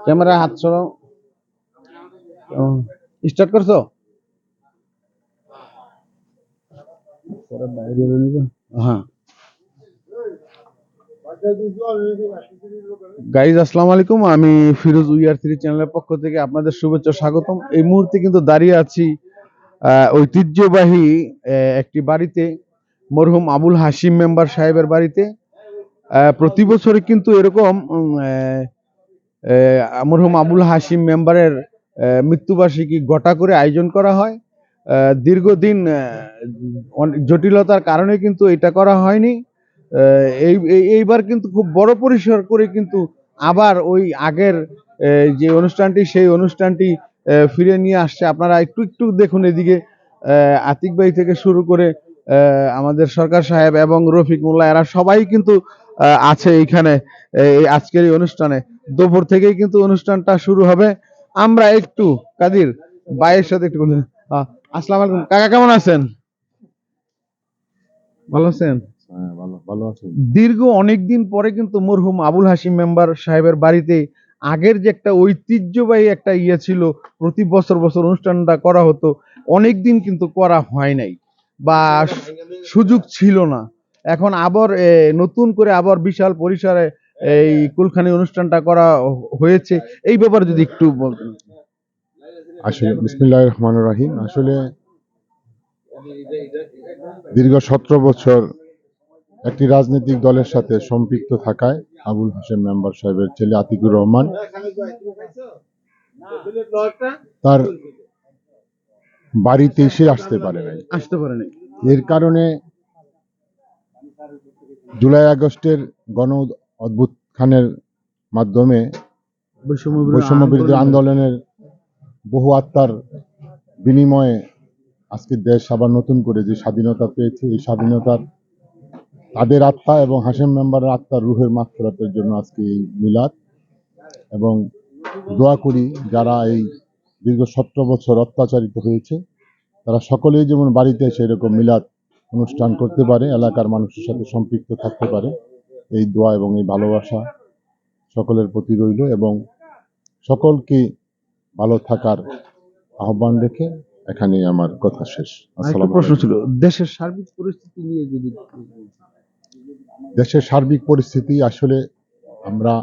Camera হাত সরাও start করছ? বেরোবে। হ্যাঁ। গাইজ আসসালামু আলাইকুম। আমি ফিরোজ উইআর থ্রি চ্যানেলের পক্ষ থেকে আপনাদের শুভেচ্ছা স্বাগতম। এই মুহূর্তে কিন্তু দাঁড়িয়ে আছি ঐতিহ্যবাহী একটি বাড়িতে মরহুম আবুল হাসিম মেম্বার সাহেবের বাড়িতে। প্রতি বছরে কিন্তু এরকম আহ, মরহুম আবুল হাসিম মেম্বারের মৃত্যুবার্ষিকী গোটা করে আয়োজন করা হয়। দীর্ঘদিন জটিলতার কারণে কিন্তু এটা করা হয়নি। এই, এই- এইবার কিন্তু খুব বড় পরিসর করে কিন্তু আবার ওই আগের যে অনুষ্ঠানটি, সেই অনুষ্ঠানটি ফিরে নিয়ে আসছে। আপনারা একটু একটু দেখুন এদিকে। আতিক ভাই থেকে শুরু করে আমাদের সরকার সাহেব এবং রফিক মোল্লা, এরা সবাই কিন্তু আছে এইখানে এই আজকের এই অনুষ্ঠানে। দুপুর থেকেই কিন্তু অনুষ্ঠানটা শুরু হবে। আমরা একটু কাদির ভাইয়ের সাথে একটু আসসালামু আলাইকুম। কাকা কেমন আছেন? ভালো আছেন? হ্যাঁ ভালো ভালো আছেন দীর্ঘ অনেক দিন পরে কিন্তু মরহুম আবুল হাসিম মেম্বার সাহেবের বাড়িতে আগের যে একটা ঐতিহ্যবাহী একটা ইয়ে ছিল প্রতি বছর বছর অনুষ্ঠানটা করা হতো অনেক দিন কিন্তু করা হয় নাই বা সুযোগ ছিল না। এখন আবার নতুন করে আবার বিশাল পরিসরে এই কুলখানি অনুষ্ঠানটা করা হয়েছে। এই ব্যাপারে যদি একটু বলতেন। আসলে বিসমিল্লাহ রহমান রাহিম। আসলে দীর্ঘ সতেরো বছর একটি রাজনৈতিক দলের সাথে সম্পৃক্ত থাকায় আবুল হোসেন মেম্বার সাহেবের ছেলে আতিকুর রহমান তার বাড়িতে এসে আসতে পারে নাই। আসতে পারেন এর কারণে জুলাই আগস্টের গণ অদ্ভুত খানের মাধ্যমে বৈষম্য বিরোধী আন্দোলনের বহু আত্মার বিনিময়ে আজকে দেশ আবার নতুন করে যে স্বাধীনতা পেয়েছে এই স্বাধীনতার তাদের আত্মা এবং হাসেম মেম্বারের আত্মার রুহের মাগফিরাতের জন্য আজকে এই মিলাদ। এবং দোয়া করি যারা এই দীর্ঘ সতেরো বছর অত্যাচারিত হয়েছে তারা সকলেই যেমন বাড়িতে এসে এরকম মিলাদ অনুষ্ঠান করতে পারে এলাকার মানুষের সাথে সম্পৃক্ত থাকতে পারে। এই দোয়া এবং এই ভালোবাসা সকলের প্রতি রইল এবং সকলকে ভালো থাকার আহ্বান রেখে এখানে আমার কথা শেষ। প্রশ্ন ছিল দেশের সার্বিক পরিস্থিতি নিয়ে যদি দেশের সার্বিক পরিস্থিতি আসলে আমরা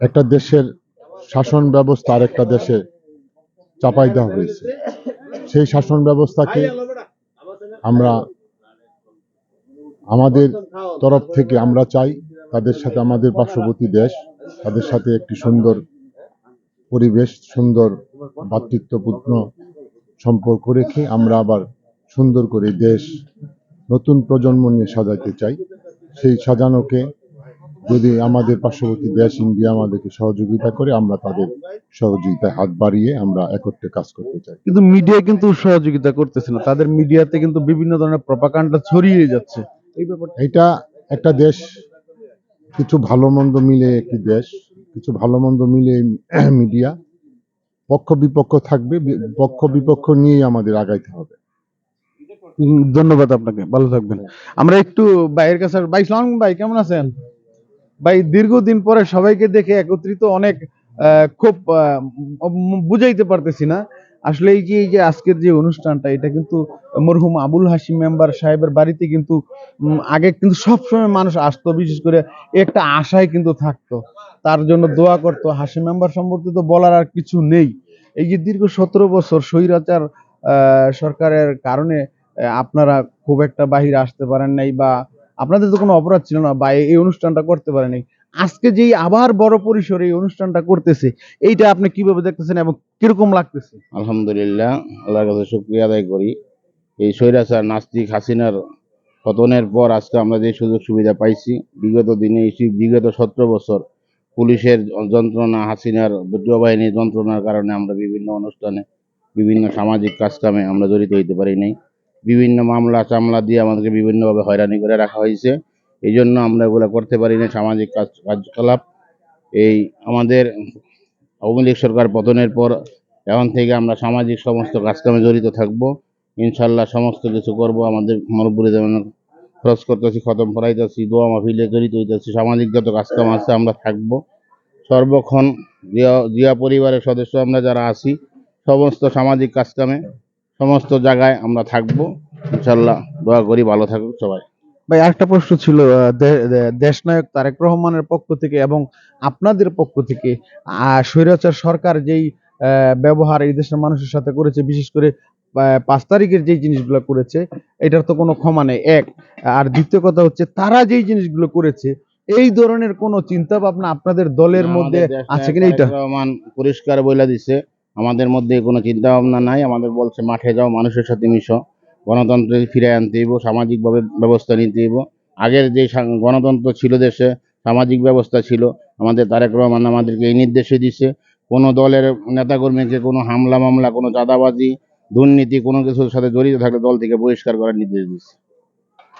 একটা দেশের শাসন ব্যবস্থা আর একটা দেশে চাপাই দেওয়া হয়েছে। সেই শাসন ব্যবস্থাকে আমরা আমাদের তরফ থেকে আমরা চাই তাদের সাথে আমাদের পার্শ্ববর্তী দেশ, তাদের সাথে একটি সুন্দর পরিবেশ, সুন্দর ভ্রাতৃত্বপূর্ণ সম্পর্ক রেখে আমরা আবার সুন্দর করে দেশ নতুন প্রজন্ম নিয়ে সাজাইতে চাই। সেই সাজানোকে যদি আমাদের পার্শ্ববর্তী দেশ ইন্ডিয়া আমাদেরকে সহযোগিতা করে, আমরা তাদের সহযোগিতায় হাত বাড়িয়ে আমরা একত্রে কাজ করতে চাই। কিন্তু মিডিয়া কিন্তু সহযোগিতা করতেছে না। তাদের মিডিয়াতে কিন্তু বিভিন্ন ধরনের প্রপাকাণ্ডা ছড়িয়ে যাচ্ছে। এটা একটা দেশ কিছু ভালো মন্দ মিলে একটি দেশ কিছু ভালো মন্দ মিলে মিডিয়া। পক্ষ বিপক্ষ থাকবে পক্ষ বিপক্ষ নিয়েই আমাদের আগাইতে হবে। ধন্যবাদ আপনাকে ভালো থাকবেন। আমরা একটু ভাইয়ের কাছে ভাই সালাম ভাই কেমন আছেন? ভাই দীর্ঘদিন পরে সবাইকে দেখে একত্রিত অনেক আহ, খুব বুঝাইতে পারতেছি না। আসলে এই যে এই যে আজকের যে অনুষ্ঠানটা, এটা কিন্তু মরহুম আবুল হাশিম মেম্বার সাহেবের বাড়িতে কিন্তু আগে কিন্তু সবসময় মানুষ আসতো, বিশেষ করে একটা আশায় কিন্তু থাকতো। তার জন্য দোয়া করতো। হাশিম মেম্বার সম্পর্কে তো বলার আর কিছু নেই। এই যে দীর্ঘ সতেরো বছর স্বৈরাচার সরকারের কারণে আপনারা খুব একটা বাহিরে আসতে পারেন নাই বা আপনাদের তো কোনো অপরাধ ছিল না বা এই অনুষ্ঠানটা করতে পারেন। আজকে যেই আবার বড় পরিসরে এই অনুষ্ঠানটা করতেছে, এইটা আপনি কীভাবে দেখতেছেন এবং কীরকম লাগতেছে? আলহামদুলিল্লাহ, আল্লাহর কাছে শুক্রিয়া আদায় করি। এই স্বৈরাচার নাস্তিক হাসিনার পতনের পর আজকে আমরা যে সুযোগ সুবিধা পাইছি, বিগত দিনে বিগত সতেরো বছর পুলিশের যন্ত্রণা, হাসিনার বাহিনীর যন্ত্রণার কারণে আমরা বিভিন্ন অনুষ্ঠানে, বিভিন্ন সামাজিক কাজকামে আমরা জড়িত হইতে পারি নাই। বিভিন্ন মামলা চামলা দিয়ে আমাদেরকে বিভিন্নভাবে হয়রানি করে রাখা হয়েছে। এই জন্য আমরা এগুলো করতে পারি না, সামাজিক কাজ, কার্যকলাপ। এই আমাদের আওয়ামী লীগ সরকার পতনের পর এখন থেকে আমরা সামাজিক সমস্ত কাজকামে জড়িত থাকব। ইনশাল্লাহ সমস্ত কিছু করব। আমাদের মরব্বুরি যেমন খরচ করতেছি, খতম পড়াইতেছি দোয়া মাহফিলে জড়িত হইতেছি, সামাজিক যত আছে আমরা থাকব। সর্বক্ষণ জিয়া জিয়া পরিবারের সদস্য আমরা যারা আছি, সমস্ত সামাজিক কাজকামে সমস্ত জায়গায় আমরা থাকব। ইনশাল্লাহ দোয়া করি, ভালো থাকুক সবাই। ভাই আরেকটা প্রশ্ন ছিল দেশনায়ক তারেক রহমানের পক্ষ থেকে এবং আপনাদের পক্ষ থেকে স্বৈরাচার সরকার যেই ব্যবহার এই দেশের মানুষের সাথে করেছে বিশেষ করে পাঁচ তারিখের যেই জিনিসগুলো করেছে এটার তো কোনো ক্ষমা নেই। এক আর দ্বিতীয় কথা হচ্ছে তারা যেই জিনিসগুলো করেছে এই ধরনের কোনো চিন্তা ভাবনা আপনাদের দলের মধ্যে আছে কিনা এটা রহমান পরিষ্কার বলে দিছে আমাদের মধ্যে কোনো চিন্তা ভাবনা নাই আমাদের বলছে মাঠে যাও মানুষের সাথে মিশো। গণতন্ত্র ফিরে আনতে হইব, সামাজিকভাবে ব্যবস্থা নিতে হইব। আগের যে গণতন্ত্র ছিল দেশে, সামাজিক ব্যবস্থা ছিল, আমাদের তারেক রহমান আমাদেরকে এই নির্দেশে দিছে। কোনো দলের নেতাকর্মীকে কোনো হামলা মামলা, কোনো চাঁদাবাজি, দুর্নীতি, কোনো কিছুর সাথে জড়িত থাকলে দল থেকে বহিষ্কার করার নির্দেশ দিচ্ছে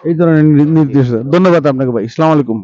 এই ধরনের নির্দেশ ধন্যবাদ আপনাকে ভাই। ইসলাম আলাইকুম।